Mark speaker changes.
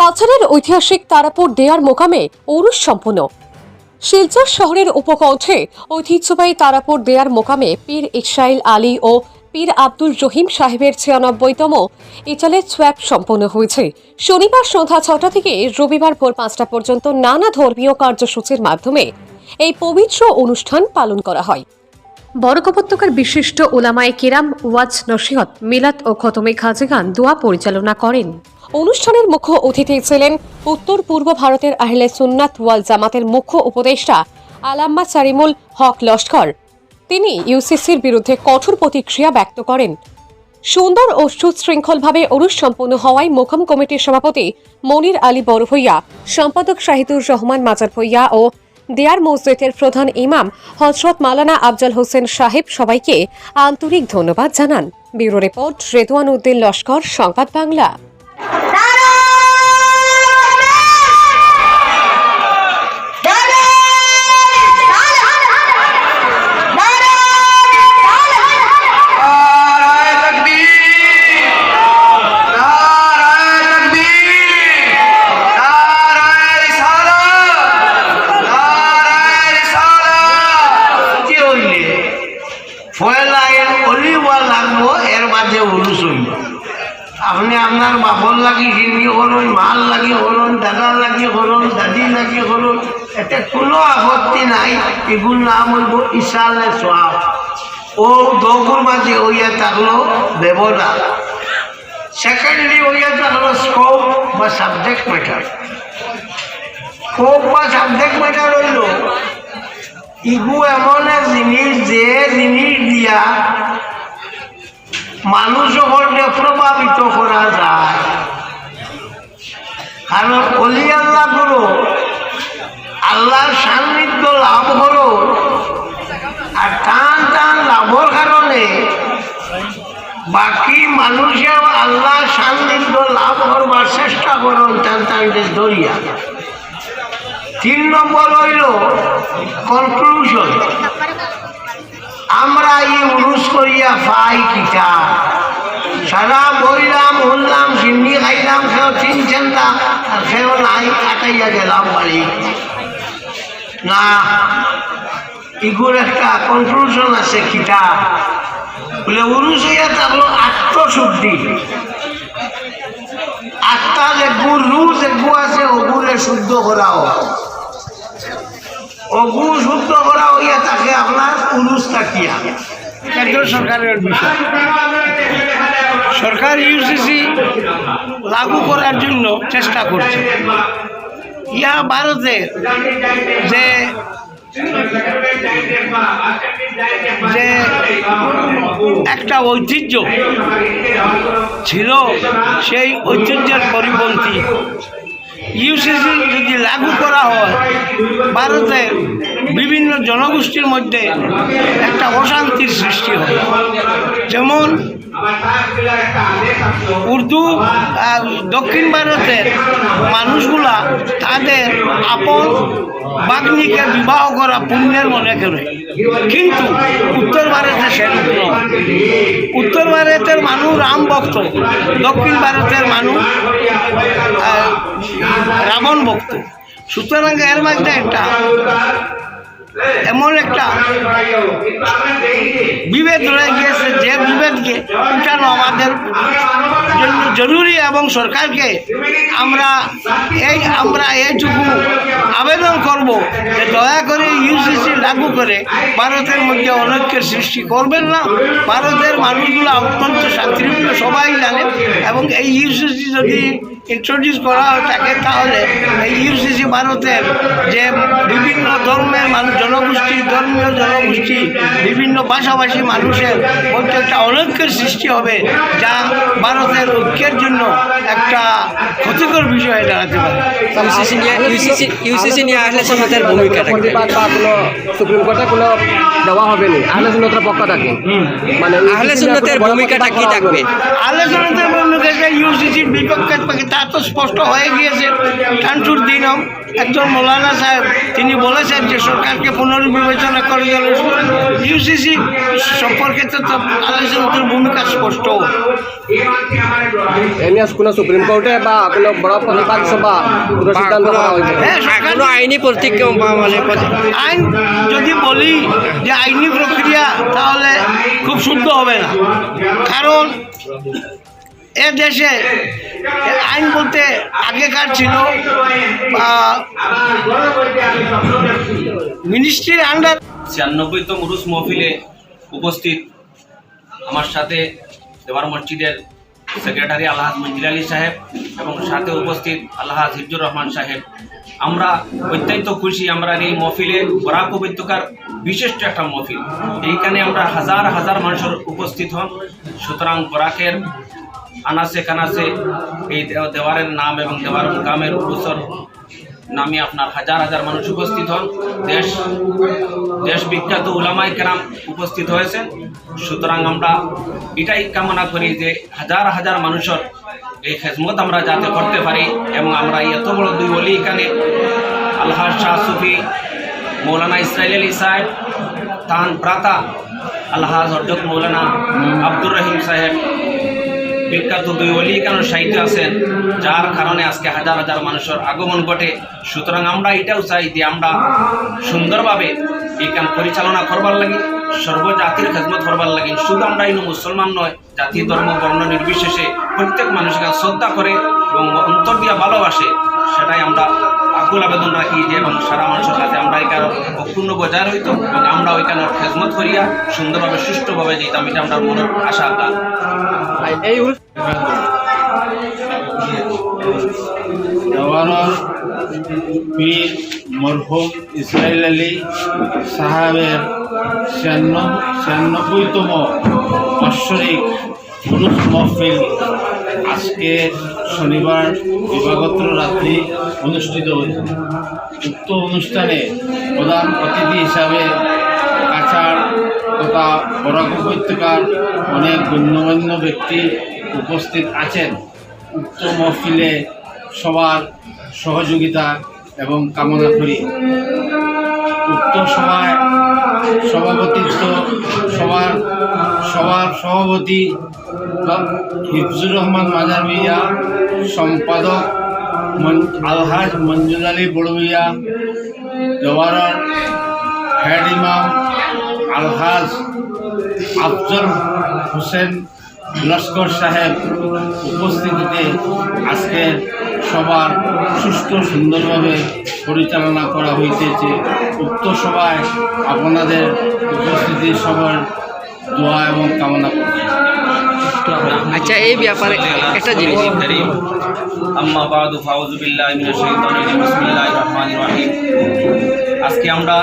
Speaker 1: কাছাড়ের ঐতিহাসিক তারাপুর দেয়ার মোকামে ঔরুষ সম্পন্ন। শিলচর শহরের উপকণ্ঠে ঐতিহ্যবাহী তারাপুর দেয়ার মোকামে পীর ইকসাইল আলী ও পীর আব্দুল রহিম সাহেবের ছিয়ানব্বইতম ইটালে সোয়াব সম্পন্ন হয়েছে। শনিবার সন্ধ্যা ছটা থেকে রবিবার ভোর পাঁচটা পর্যন্ত নানা ধর্মীয় কার্যসূচির মাধ্যমে এই পবিত্র অনুষ্ঠান পালন করা হয়। বরক উপত্যকার বিশিষ্ট ওলামায় কেরাম ওয়াজ নসিহত মিলাত ও খতমে খাজেগান দোয়া পরিচালনা করেন। অনুষ্ঠানের মুখ্য অতিথি ছিলেন উত্তর পূর্ব ভারতের আহলে সুন্নাত ওয়াল জামাতের মুখ্য উপদেষ্টা আলাম্মা সারিমুল হক লস্কর। তিনি ইউসিসির বিরুদ্ধে কঠোর প্রতিক্রিয়া ব্যক্ত করেন। সুন্দর ও সুশৃঙ্খলভাবে অরুষ সম্পন্ন হওয়ায় মোকাম কমিটির সভাপতি মনির আলী বড় বড়ভইয়া, সম্পাদক শাহিদুর রহমান মাজার ভইয়া ও দেয়ার মসজিদের প্রধান ইমাম হজরত মালানা আফজাল হোসেন সাহেব সবাইকে আন্তরিক ধন্যবাদ জানান। Bureau report Redwan Uddin Laskar, Sangbad Bangla.
Speaker 2: Tarô! হলুন, মাল লাগি হলুন, দাদার লাগি হলুন দাদি লাগি হলুন, এতে কোনো আপত্তি নাই। এগুলো নাম হইব ইসালে সোয়াব ও দৌড় মাঝে হইয়া থাকল দেবতা সেকেন্ডলি হইয়া থাকল স্কোপ বা সাবজেক্ট ম্যাটার স্কোপ বা সাবজেক্ট ম্যাটার হইল, ইগু এমন এক জিনিস যে জিনিস দিয়া মানুষ সকলকে প্রভাবিত করা যায়। কারণ অলি আল্লাহ করো। আল্লাহর সান্নিধ্য লাভ করো। আর টান টান লাভর কারণে বাকি মানুষেও আল্লাহ সান্নিধ্য লাভ করবার চেষ্টা করুন টান টানতে দরিয়া তিন নম্বর হইল কনক্লুশন আমরা এই উরুস করিয়া পাই কিতা সারা বইলাম উঠলাম সিন্নি খাইলাম, সেও তিন চেন্দা, আর সেও নাই আটাইয়া গেলাম বাড়ি। না, ইগুর একটা কনক্লুশন আছে কিতা? বলে উরুস হইয়া থাকল আত্মশুদ্ধি আত্মা যে গুর রু যে গু আছে ওগুরে শুদ্ধ করাও। অগু শুদ্ধ করা হইয়া তাকে আপনার উরুস তাকিয়া কেন্দ্র সরকারের বিষয়। সরকার ইউসিসি লাগু করার জন্য চেষ্টা করছে। ইয়া ভারতের যে যে একটা ঐতিহ্য ছিল, সেই ঐতিহ্যের পরিপন্থী। ইউসিসি যদি লাগু করা হয় ভারতের বিভিন্ন জনগোষ্ঠীর মধ্যে একটা অশান্তির সৃষ্টি হয়। যেমন উর্দু দক্ষিণ ভারতের মানুষগুলা তাদের আপন বাগ্নিকে বিবাহ করা পুণ্যের মনে করে। কিন্তু উত্তর ভারতে সেরূপ উত্তর ভারতের মানুষ রাম ভক্ত, দক্ষিণ ভারতের মানুষ রাবণ ভক্ত। সুতরাং এর মধ্যে একটা এমন একটা বিভেদ রয়ে গিয়েছে যে বিভেদকে উঠানো আমাদের জন্য জরুরি এবং সরকারকে আমরা এই, আমরা এইটুকু আবেদন করব যে দয়া করে ইউসিসি লাগু করে ভারতের মধ্যে অনৈক্যের সৃষ্টি করবেন না। ভারতের মানুষগুলো অত্যন্ত শান্তিপ্রিয়, সবাই জানে। এবং এই ইউসিসি যদি ইন্ট্রোডিউস করা হয় থাকে তাহলে এই ইউসিসি ভারতের যে বিভিন্ন ধর্মের মানুষ জনগোষ্ঠী ধর্মীয় জনগোষ্ঠী বিভিন্ন ভাষাভাষী মানুষের মধ্যে একটা অনৈক্যের সৃষ্টি হবে যা ভারতের ঐক্যের জন্য একটা ক্ষতিকর বিষয় দাঁড়াতে পারে।
Speaker 3: ইউসিসি নিয়ে ইউসিসি ইউসিসি নিয়ে আহলে সন্ন্যতের ভূমিকা থাকবে
Speaker 4: বা কোনো সুপ্রিম কোর্টে কোনো দেওয়া হবে না। আহলে সুন্নতের পক্ষ থাকে মানে
Speaker 3: আহলে সুন্নতের ভূমিকাটা কি থাকবে?
Speaker 2: আলোচনাতে বলল
Speaker 5: ক্ষেত্রে ইউসিসির বিপক্ষে তা তো স্পষ্ট হয়ে গিয়েছে। টানসুর দিনম একজন মৌলানা সাহেব তিনি বলেছেন যে সরকারকে পুনর্বিবেচনা করে গেলে। ইউসিসি সম্পর্কে তো আলোচনার ভূমিকা স্পষ্ট।
Speaker 4: এনে সুপ্রিম কোর্টে বা কোনো বড় প্রতিবাদ সভা
Speaker 5: হ্যাঁ
Speaker 3: কোনো আইনি মানে
Speaker 5: আইন যদি বলি যে আইনি প্রক্রিয়া তাহলে খুব শুদ্ধ হবে না। কারণ এ দেশে আইন বলতে আগেকার ছিল মিনিস্ট্রির আন্ডার
Speaker 6: ছিয়ানব্বইতম উরুস মহফিলে উপস্থিত আমার সাথে দেওয়ার মসজিদের সেক্রেটারি আল্লাহাজ মঞ্জিল আলী সাহেব এবং সাথে উপস্থিত আল্লাহাজ হিজুর রহমান সাহেব। আমরা অত্যন্ত খুশি আমরা এই মহফিলে বরাক উপত্যকার বিশিষ্ট একটা মহফিল। এইখানে আমরা হাজার হাজার মানুষের উপস্থিত হন। সুতরাং বরাকের আনাসে কানাসে এই দেও- দেওয়ারের নাম এবং দেওয়ার মুকামের উরুসর নামে আপনার হাজার হাজার মানুষ উপস্থিত হন। দেশ দেশ বিখ্যাত উলামাই কেরাম উপস্থিত হয়েছেন। সুতরাং আমরা এটাই কামনা করি যে হাজার হাজার মানুষের এই খেজমত আমরা যাতে করতে পারি এবং আমরা এত বড় দুই বলি এখানে আল্লাহ শাহ সুফি মৌলানা ইসরাইল আলী সাহেব তান প্রাতা আল্লাহ হরজত মৌলানা আব্দুর রহিম সাহেব বিখ্যাত দুই অলি কেন সাহিত্য আছেন যার কারণে আজকে হাজার হাজার মানুষের আগমন ঘটে। সুতরাং আমরা এটাও চাই যে আমরা সুন্দরভাবে এই পরিচালনা করবার লাগি, সর্বজাতির খেদমত করবার লাগি। শুধু আমরা ইনু মুসলমান নয়, জাতি, ধর্ম, বর্ণ নির্বিশেষে প্রত্যেক মানুষকে শ্রদ্ধা করে এবং অন্তর দিয়া ভালোবাসে, সেটাই আমরা আকুল আবেদন রাখি যে এবং সারা মানুষের কাছে আমরা এখানে অক্ষুণ্ণ বজায় রইত এবং আমরা ওইখানে খেদমত করিয়া সুন্দরভাবে সুষ্ঠুভাবে যেতাম এটা আমরা মনের আশা
Speaker 4: এই
Speaker 7: পীর মরহুম ইসরাইল আলী সাহাবের ছিয়ানব্বইতম বাৎসরিক মহফিল আজকে শনিবার দিবাগত রাত্রি অনুষ্ঠিত হয়েছে উক্ত অনুষ্ঠানে প্রধান অতিথি হিসাবে কাছাড় তথা বরাক উপত্যকার অনেক গণ্যমান্য ব্যক্তি উপস্থিত আছেন। উক্ত মহফিলে সবার সহযোগিতা এবং কামনা করি। উক্ত সভায় সভাপতিত্ব সবার সবার সভাপতি হিফজুর রহমান মাজার মিয়া, সম্পাদক আলহাজ মঞ্জুর আলী বড়মিয়া জওয়ারার হেড ইমাম আলহাজ আফজল হোসেন লস্কর সাহেব উপস্থিতিতে আজকের সবার সুস্থ সুন্দরভাবে পরিচালনা করা হইতেছে। উক্ত সভায় আপনাদের উপস্থিতি সবার দোয়া এবং কামনা করছি।
Speaker 3: আচ্ছা এই ব্যাপারে একটা জিনিস।
Speaker 6: আম্মা বাদু ফাউযু বিল্লাহি মিনাশ বিসমিল্লাহির রহমানির রহিম। আজকে আমরা